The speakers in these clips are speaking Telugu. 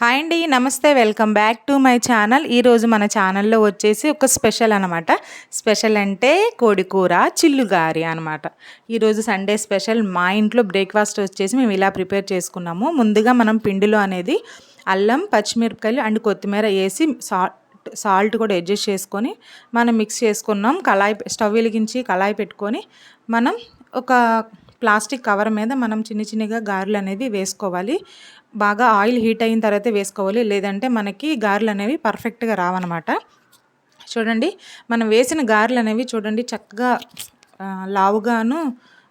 హాయ్ అండి నమస్తే welcome back to my channel. ఈరోజు మన ఛానల్లో వచ్చేసి ఒక స్పెషల్ అనమాట స్పెషల్ అంటే కోడికూర చిల్లుగారి అనమాట ఈరోజు సండే స్పెషల్. మా ఇంట్లో బ్రేక్ఫాస్ట్ వచ్చేసి మేము ఇలా ప్రిపేర్ చేసుకున్నాము. ముందుగా మనం పిండిలో అనేది అల్లం పచ్చిమిరపకాయలు అండ్ కొత్తిమీర వేసి సాల్ట్ సాల్ట్ కూడా అడ్జస్ట్ చేసుకొని మనం మిక్స్ చేసుకున్నాం. కళాయి స్టవ్ వెలిగించి కళాయి పెట్టుకొని మనం ఒక ప్లాస్టిక్ కవర్ మీద మనం చిన్న చిన్నగా గారెలు అనేవి వేసుకోవాలి. బాగా ఆయిల్ హీట్ అయిన తర్వాత వేసుకోవాలి. లేదంటే మనకి గారెలు అనేవి పర్ఫెక్ట్గా రావన్నమాట. చూడండి మనం వేసిన గారెలు అనేవి చూడండి చక్కగా లావుగాను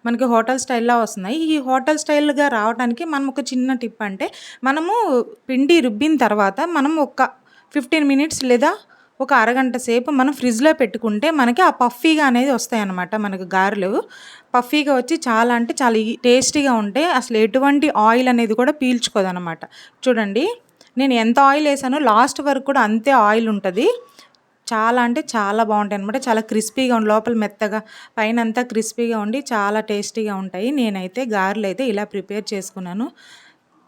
మనకి హోటల్ స్టైల్లో వస్తున్నాయి. ఈ హోటల్ స్టైల్గా రావడానికి మనం ఒక చిన్న టిప్ అంటే మనము పిండి రుబ్బిన తర్వాత మనం ఒక ఫిఫ్టీన్ మినిట్స్ లేదా ఒక అరగంట సేపు మనం ఫ్రిడ్జ్లో పెట్టుకుంటే మనకి ఆ పఫీగా అనేది వస్తాయి అన్నమాట మనకు గారెలు. పఫీగా వచ్చి చాలా అంటే చాలా టేస్టీగా ఉంటాయి అసలు ఎటువంటి ఆయిల్ అనేది కూడా పీల్చుకోదనమాట చూడండి నేను ఎంత ఆయిల్ వేసానో లాస్ట్ వరకు కూడా అంతే ఆయిల్ ఉంటుంది. చాలా అంటే చాలా బాగుంటాయి అనమాట చాలా క్రిస్పీగా ఉండి లోపల మెత్తగా పైన అంతా క్రిస్పీగా ఉండి చాలా టేస్టీగా ఉంటాయి. నేనైతే గారెలు అయితే ఇలా ప్రిపేర్ చేసుకున్నాను.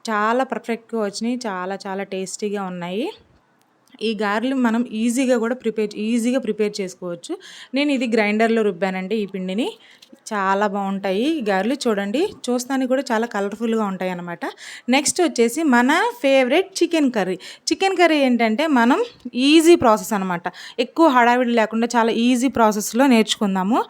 చాలా పర్ఫెక్ట్గా వచ్చినాయి. చాలా చాలా టేస్టీగా ఉన్నాయి. ఈ గారెలు మనం ఈజీగా కూడా ప్రిపేర్ ఈజీగా ప్రిపేర్ చేసుకోవచ్చు. నేను ఇది గ్రైండర్లో రుబ్బానండి ఈ పిండిని. చాలా బాగుంటాయి ఈ గారెలు. చూడండి చూస్తానికి కూడా చాలా కలర్ఫుల్గా ఉంటాయి అన్నమాట నెక్స్ట్ వచ్చేసి మన favourite chicken curry. Chicken curry ఏంటంటే మనం ఈజీ ప్రాసెస్ అనమాట ఎక్కువ హడావిడి లేకుండా చాలా ఈజీ ప్రాసెస్లో నేర్చుకుందాము.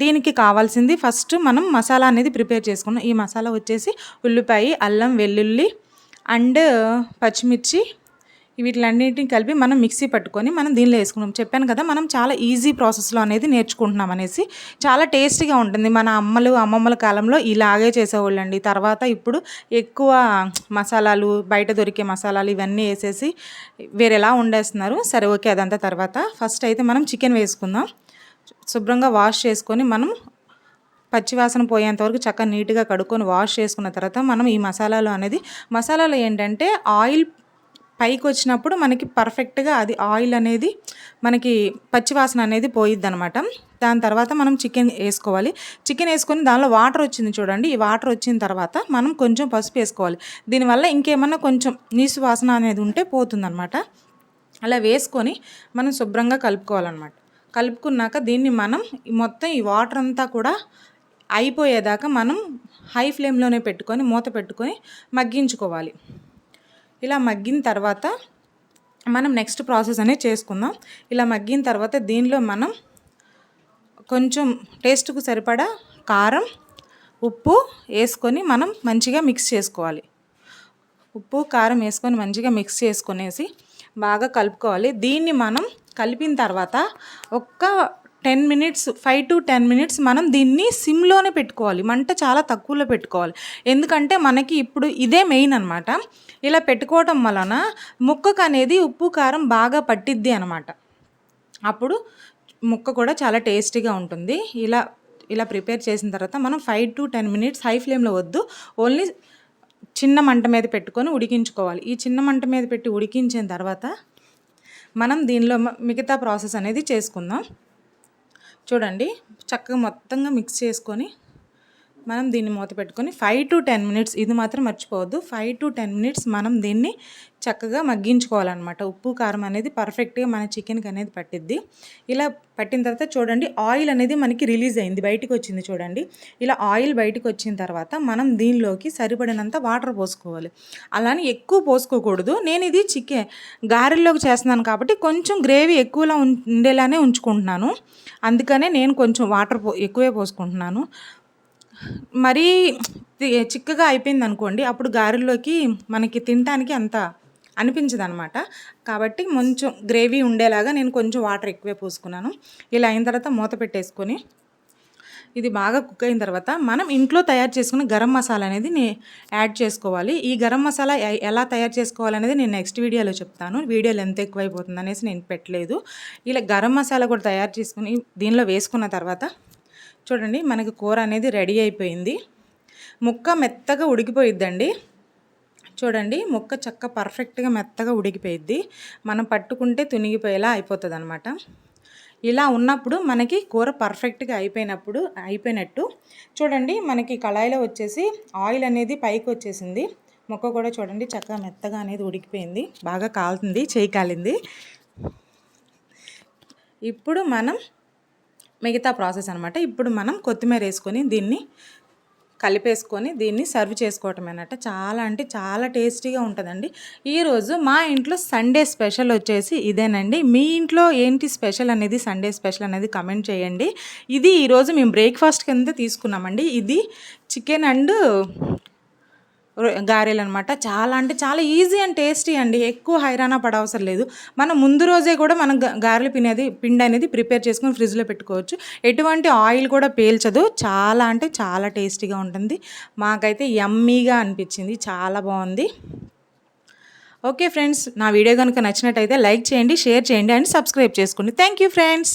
దీనికి కావాల్సింది ఫస్ట్ మనం మసాలా అనేది ప్రిపేర్ చేసుకున్నాం. ఈ మసాలా వచ్చేసి ఉల్లిపాయ అల్లం వెల్లుల్లి అండ్ పచ్చిమిర్చి వీటిలన్నింటినీ కలిపి మనం మిక్సీ పట్టుకొని మనం దీనిలో వేసుకున్నాం చెప్పాను కదా మనం చాలా ఈజీ ప్రాసెస్లో అనేది నేర్చుకుంటున్నాం అనేసి. చాలా టేస్టీగా ఉంటుంది. మన అమ్మలు అమ్మమ్మల కాలంలో ఇలాగే చేసేవాళ్ళండి. తర్వాత ఇప్పుడు ఎక్కువ మసాలాలు బయట దొరికే మసాలాలు ఇవన్నీ వేసేసి వేరేలా వండేస్తున్నారు. సరే ఓకే అదంతా తర్వాత. ఫస్ట్ అయితే మనం చికెన్ వేసుకుందాం. శుభ్రంగా వాష్ చేసుకొని మనం పచ్చివాసన పోయేంత వరకు చక్కగా నీట్గా కడుక్కొని వాష్ చేసుకున్న తర్వాత మనం ఈ మసాలాలు అనేది మసాలాలు ఏంటంటే ఆయిల్ పైకి వచ్చినప్పుడు మనకి పర్ఫెక్ట్గా అది ఆయిల్ అనేది మనకి పచ్చివాసన అనేది పోయిద్ది అనమాట దాని తర్వాత మనం చికెన్ వేసుకోవాలి. చికెన్ వేసుకొని దానిలో వాటర్ వచ్చింది చూడండి. ఈ వాటర్ వచ్చిన తర్వాత మనం కొంచెం పసుపు వేసుకోవాలి. దీనివల్ల ఇంకేమన్నా కొంచెం నీసు వాసన అనేది ఉంటే పోతుందనమాట అలా వేసుకొని మనం శుభ్రంగా కలుపుకోవాలన్నమాట. కలుపుకున్నాక దీన్ని మనం మొత్తం ఈ వాటర్ అంతా కూడా అయిపోయేదాకా మనం హై ఫ్లేమ్లోనే పెట్టుకొని మూత పెట్టుకొని మగ్గించుకోవాలి. ఇలా మగ్గిన తర్వాత మనం నెక్స్ట్ ప్రాసెస్ అనేది చేసుకుందాం. ఇలా మగ్గిన తర్వాత దీనిలో మనం కొంచెం టేస్ట్కు సరిపడా కారం ఉప్పు వేసుకొని మనం మంచిగా మిక్స్ చేసుకోవాలి. ఉప్పు కారం వేసుకొని మంచిగా మిక్స్ చేసుకునేసి బాగా కలుపుకోవాలి. దీన్ని మనం కలిపిన తర్వాత ఒక్క ten minutes five to ten minutes మనం దీన్ని సిమ్లోనే పెట్టుకోవాలి. మంట చాలా తక్కువలో పెట్టుకోవాలి. ఎందుకంటే మనకి ఇప్పుడు ఇదే మెయిన్ అనమాట ఇలా పెట్టుకోవటం వలన ముక్కకు అనేది ఉప్పు కారం బాగా పట్టిద్ది అనమాట అప్పుడు ముక్క కూడా చాలా టేస్టీగా ఉంటుంది. ఇలా ఇలా ప్రిపేర్ చేసిన తర్వాత మనం five to ten minutes high ఫ్లేమ్లో వద్దు. ఓన్లీ చిన్న మంట మీద పెట్టుకొని ఉడికించుకోవాలి. ఈ చిన్న మంట మీద పెట్టి ఉడికించిన తర్వాత మనం దీనిలో మిగతా ప్రాసెస్ అనేది చేసుకుందాం. చూడండి చక్కగా మొత్తంగా మిక్స్ చేసుకొని మనం దీన్ని మూత పెట్టుకొని ఫైవ్ టు టెన్ మినిట్స్ ఇది మాత్రం మర్చిపోవద్దు. ఫైవ్ టు టెన్ మినిట్స్ మనం దీన్ని చక్కగా మగ్గించుకోవాలన్నమాట. ఉప్పు కారం అనేది పర్ఫెక్ట్గా మన చికెన్కి అనేది పట్టిద్ది. ఇలా పట్టిన తర్వాత చూడండి ఆయిల్ అనేది మనకి రిలీజ్ అయింది బయటకు వచ్చింది చూడండి. ఇలా ఆయిల్ బయటకు వచ్చిన తర్వాత మనం దీనిలోకి సరిపడినంత వాటర్ పోసుకోవాలి. అలానే ఎక్కువ పోసుకోకూడదు. నేను ఇది చికెన్ గారెల్లోకి చేస్తున్నాను కాబట్టి కొంచెం గ్రేవీ ఎక్కువలా ఉండేలానే ఉంచుకుంటున్నాను. అందుకనే నేను కొంచెం వాటర్ పో ఎక్కువే పోసుకుంటున్నాను. మరీ చిక్కగా అయిపోయింది అనుకోండి అప్పుడు గారెల్లోకి మనకి తినటానికి అంత అనిపించదు అనమాట కాబట్టి కొంచెం గ్రేవీ ఉండేలాగా నేను కొంచెం వాటర్ ఎక్కువే పోసుకున్నాను. ఇలా అయిన తర్వాత మూత పెట్టేసుకొని ఇది బాగా కుక్ అయిన తర్వాత మనం ఇంట్లో తయారు చేసుకున్న గరం మసాలా అనేది యాడ్ చేసుకోవాలి. ఈ గరం మసాలా ఎలా తయారు చేసుకోవాలనేది నేను నెక్స్ట్ వీడియోలో చెప్తాను. వీడియోలు ఎంత ఎక్కువైపోతుంది అనేసి నేను పెట్టలేదు. ఇలా గరం మసాలా కూడా తయారు చేసుకుని దీనిలో వేసుకున్న తర్వాత చూడండి మనకి కూర అనేది రెడీ అయిపోయింది. ముక్క మెత్తగా ఉడికిపోయిద్దండి. చూడండి ముక్క చక్క పర్ఫెక్ట్గా మెత్తగా ఉడికిపోయిద్ది. మనం పట్టుకుంటే తునిగిపోయేలా అయిపోతుంది అనమాట ఇలా ఉన్నప్పుడు మనకి కూర పర్ఫెక్ట్గా అయిపోయినప్పుడు అయిపోయినట్టు చూడండి మనకి కళాయిలో వచ్చేసి ఆయిల్ అనేది పైకి వచ్చేసింది. మొక్క కూడా చూడండి చక్కగా మెత్తగా అనేది ఉడికిపోయింది. బాగా కాలుతుంది చేయి కాలింది. ఇప్పుడు మనం మిగతా ప్రాసెస్ అనమాట ఇప్పుడు మనం కొత్తిమీర వేసుకొని దీన్ని కలిపేసుకొని దీన్ని సర్వ్ చేసుకోవటం అనమాట చాలా అంటే చాలా టేస్టీగా ఉంటుందండి. ఈరోజు మా ఇంట్లో సండే స్పెషల్ వచ్చేసి ఇదేనండి. మీ ఇంట్లో ఏంటి స్పెషల్ అనేది సండే స్పెషల్ అనేది కమెంట్ చేయండి. ఇది ఈరోజు మేము బ్రేక్ఫాస్ట్ కింద తీసుకున్నామండి. ఇది చికెన్ అండ్ గారెలు అనమాట చాలా అంటే చాలా ఈజీ అండ్ టేస్టీ అండి. ఎక్కువ హైరానా పడవసరం లేదు. మనం ముందు రోజే కూడా మనం గారెలు పినేది పిండి అనేది ప్రిపేర్ చేసుకుని ఫ్రిడ్జ్లో పెట్టుకోవచ్చు. ఎటువంటి ఆయిల్ కూడా పేల్చదు. చాలా అంటే చాలా టేస్టీగా ఉంటుంది. మాకైతే యమ్మీగా అనిపించింది. చాలా బాగుంది. ఓకే ఫ్రెండ్స్ నా వీడియో కనుక నచ్చినట్టయితే లైక్ చేయండి షేర్ చేయండి అండ్ సబ్స్క్రైబ్ చేసుకోండి. Thank you friends.